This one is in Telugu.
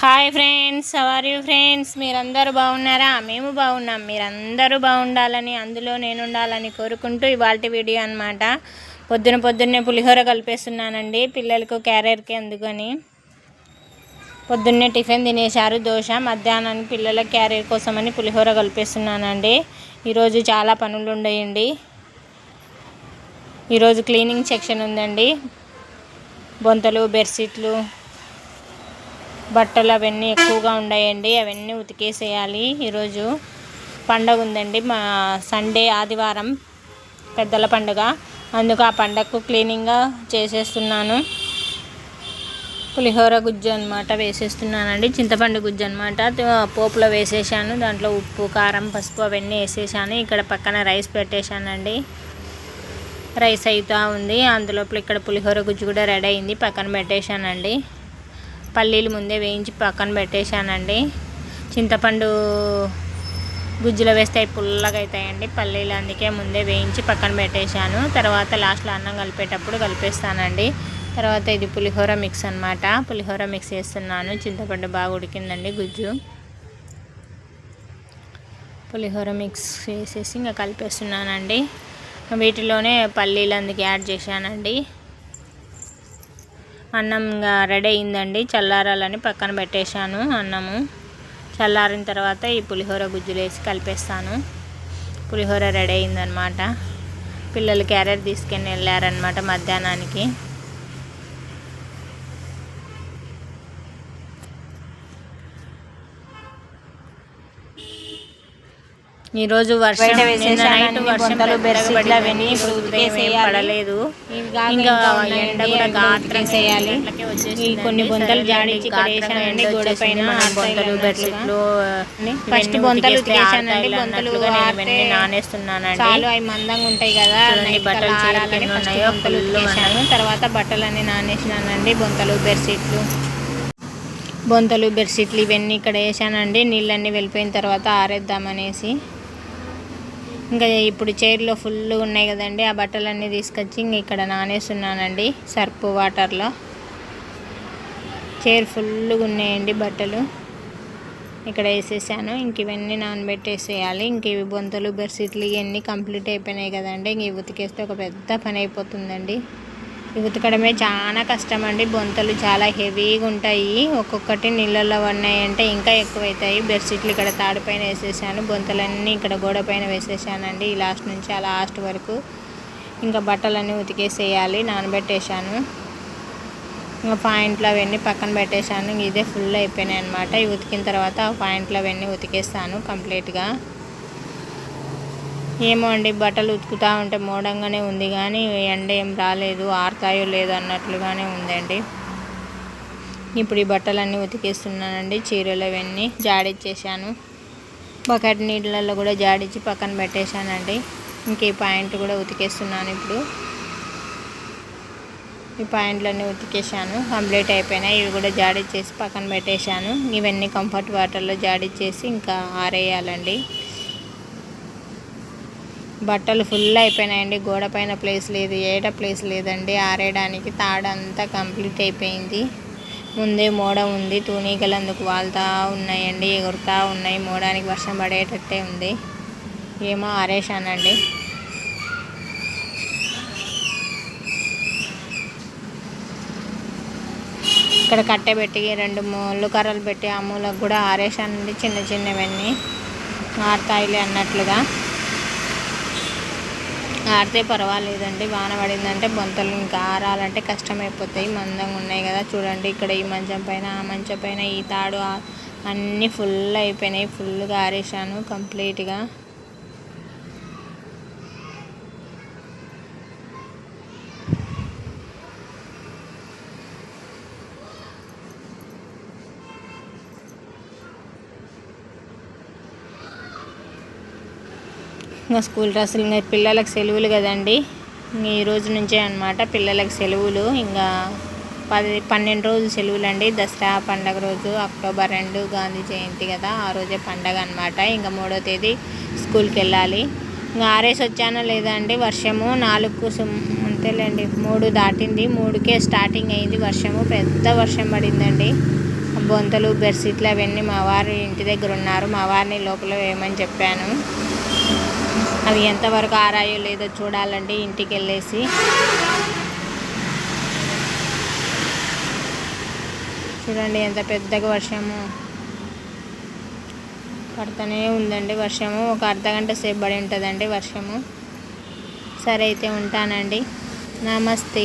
Hi friends how are you friends మీరందరూ బాగున్నారా? మేము బాగున్నాం. మీరందరూ బాగుండాలని అందులో నేను ఉండాలని కోరుకుంటూ ఇవాళ వీడియో అనమాట పొద్దున పొద్దున్నే పులిహోర కలిపేస్తున్నానండి పిల్లలకు క్యారియర్కి అందుకని. పొద్దున్నే టిఫిన్ తినేశారు దోశ మధ్యాహ్నాన్ని పిల్లల క్యారియర్ కోసమని పులిహోర కలిపేస్తున్నానండి. ఈరోజు చాలా పనులు ఉండయండి ఈరోజు క్లీనింగ్ సెక్షన్ ఉందండి. బొంతలు బెడ్షీట్లు బట్టలు అవన్నీ ఎక్కువగా ఉన్నాయండి అవన్నీ ఉతికేసేయాలి. ఈరోజు పండగ ఉందండి మా సండే ఆదివారం పెద్దల పండుగ. అందుకు ఆ పండగకు క్లీనింగ్గా చేసేస్తున్నాను. పులిహోర గుజ్జు అనమాట వేసేస్తున్నానండి చింతపండు గుజ్జు అనమాట పోపులో వేసేసాను దాంట్లో ఉప్పు కారం పసుపు అవన్నీ వేసేసాను. ఇక్కడ పక్కన రైస్ పెట్టేశానండి. రైస్ అవుతూ ఉంది అందులోపల ఇక్కడ పులిహోర గుజ్జు కూడా రెడీ అయింది పక్కన పెట్టేశానండి. పల్లీలు ముందే వేయించి పక్కన పెట్టేశానండి. చింతపండు గుజ్జులో వేస్తే అవి పుల్లగా అవుతాయండి పల్లీలు అందుకే ముందే వేయించి పక్కన పెట్టేశాను. తర్వాత లాస్ట్లో అన్నం కలిపేటప్పుడు కలిపేస్తానండి. తర్వాత ఇది పులిహోర మిక్స్ అనమాట పులిహోర మిక్స్ చేస్తున్నాను. చింతపండు బాగా ఉడికిందండి గుజ్జు. పులిహోర మిక్స్ వేసేసి ఇంకా కలిపేస్తున్నానండి. వీటిలోనే పల్లీలు అందుకు యాడ్ చేశానండి. అన్నం రెడీ అయిందండి. చల్లారాలని పక్కన పెట్టేశాను అన్నము. చల్లారిన తర్వాత ఈ పులిహోర గుజ్జులు వేసి కలిపేస్తాను. పులిహోర రెడీ అయిందనమాట పిల్లలు క్యారెట్ తీసుకుని వెళ్ళారనమాట మధ్యాహ్నానికి. ఈరోజు వర్షం నిన్న నైట్ వర్షం అవన్నీ ఇప్పుడు ఉదయం పడలేదు. ఇంకా ఎండ కూడా గాత్రం చేయాలి ఈ కొన్ని బొంతలు జాడించి ఇక్కడ వేసానండి గోడ పైన బొంతలు బెడ్షీట్లు ఫస్ట్ బొంతలు ఉతికేసానండి బొంతలు నానేస్తున్నానండి. చాలు అవి మందంగా ఉంటాయి కదా బట్టలు ఫస్ట్ బొంతలు ఉతికేసాను తర్వాత బట్టలన్నీ నానేసినానండి బొంతలు బెడ్షీట్లు. బొంతలు బెడ్షీట్లు ఇవన్నీ ఇక్కడ వేసానండి నీళ్ళన్నీ వెళ్ళిపోయిన తర్వాత ఆరేద్దామనేసి. ఇంకా ఇప్పుడు చైర్లో ఫుల్ ఉన్నాయి కదండి ఆ బట్టలన్నీ తీసుకొచ్చి ఇంక ఇక్కడ నానేస్తున్నానండి సర్పు వాటర్లో. చైర్ ఫుల్గా ఉన్నాయండి బట్టలు. ఇక్కడ వేసేసాను ఇంక ఇవన్నీ నానబెట్టేసేయాలి. ఇంక ఇవి బొంతలు బెడ్షీట్లు ఇవన్నీ కంప్లీట్ అయిపోయినాయి కదండి ఇంక ఉతికేస్తే ఒక పెద్ద పని అయిపోతుందండి. ఉతకడమే చాలా కష్టం అండి బొంతలు చాలా హెవీగా ఉంటాయి. ఒక్కొక్కటి నీళ్ళల్లో ఉన్నాయంటే ఇంకా ఎక్కువైతాయి. బెడ్షీట్లు ఇక్కడ తాడిపైన వేసేసాను. బొంతలన్నీ ఇక్కడ గోడ పైన వేసేసానండి. ఈ లాస్ట్ నుంచి ఆ లాస్ట్ వరకు ఇంకా బట్టలన్నీ ఉతికేసేయాలి. నానబెట్టేశాను. ఇంకా పాయింట్లు అవన్నీ పక్కన పెట్టేశాను. ఇదే ఫుల్ అయిపోయినాయి అనమాట ఇవి ఉతికిన తర్వాత ఆ పాయింట్లు అవన్నీ ఉతికేస్తాను కంప్లీట్గా. ఏమో అండి బట్టలు ఉతుకుతూ ఉంటే మోడంగానే ఉంది కానీ ఎండ ఏం రాలేదు ఆరుతాయో లేదో అన్నట్లుగానే ఉందండి. ఇప్పుడు ఈ బట్టలన్నీ ఉతికేస్తున్నానండి చీరలు అవన్నీ జాడిచ్చేసాను బకెట్ నీళ్ళల్లో కూడా జాడించి పక్కన పెట్టేశానండి. ఇంక ఈ పాయింట్ కూడా ఉతికేస్తున్నాను ఇప్పుడు. ఈ పాయింట్లన్నీ ఉతికేసాను కంప్లీట్ అయిపోయినాయి. ఇవి కూడా జాడిచ్చేసి పక్కన పెట్టేశాను. ఇవన్నీ కంఫర్ట్ వాటర్లో జాడిచ్చేసి ఇంకా ఆరేయాలండి. బట్టలు ఫుల్ అయిపోయినాయండి. గోడ పైన ప్లేస్ లేదు ఏట ప్లేస్ లేదండి. ఆరేయడానికి తాడంతా కంప్లీట్ అయిపోయింది. ముందే మోడ ఉంది తూనీగలు అందుకు వాళ్తా ఉన్నాయండి ఎగురుతూ ఉన్నాయి. మోడానికి వర్షం పడేటట్టే ఉంది. ఏమో ఆరేసానండి ఇక్కడ కట్టె పెట్టి రెండు ముళ్ళు కర్రలు పెట్టి ఆ మూలకు కూడా ఆరేసానండి చిన్న చిన్నవన్నీ. ఆరుతాయిలే అన్నట్లుగా. ఆడితే పర్వాలేదండి వాన పడిందంటే బొంతలు ఇంకా ఆరాలంటే కష్టమైపోతాయి మందంగా ఉన్నాయి కదా. చూడండి ఇక్కడ ఈ మంచం పైన ఆ మంచం పైన ఈ తాడు అన్నీ ఫుల్ అయిపోయినాయి ఫుల్గా ఆరేసాను కంప్లీట్గా ఇంకా స్కూల్ డ్రెస్సులు ఇంకా పిల్లలకు సెలవులు కదండి. ఈ రోజు నుంచే అనమాట పిల్లలకు సెలవులు. ఇంకా పది పన్నెండు రోజులు సెలవులు అండి దసరా పండగ రోజు అక్టోబర్ రెండు గాంధీ జయంతి కదా. ఆ రోజే పండగ అనమాట ఇంకా మూడో తేదీ స్కూల్కి వెళ్ళాలి. ఇంకా ఆరేసి వచ్చానో లేదా అండి వర్షము. నాలుగు అంతేలేండి. మూడు దాటింది. మూడుకే స్టార్టింగ్ అయింది వర్షము. పెద్ద వర్షం పడిందండి. బొంతలు బెడ్షీట్లు అవన్నీ మా వారు ఇంటి దగ్గర ఉన్నారు. మా వారిని లోపల వేయమని చెప్పాను. అవి ఎంతవరకు ఆరాయో లేదో చూడాలండి ఇంటికి వెళ్ళేసి చూడండి ఎంత పెద్దగా వర్షము పడుతూనే ఉందండి వర్షము. ఒక అర్ధగంట సేపు పడి ఉంటుందండి వర్షము. సరే అయితే ఉంటానండి. నమస్తే.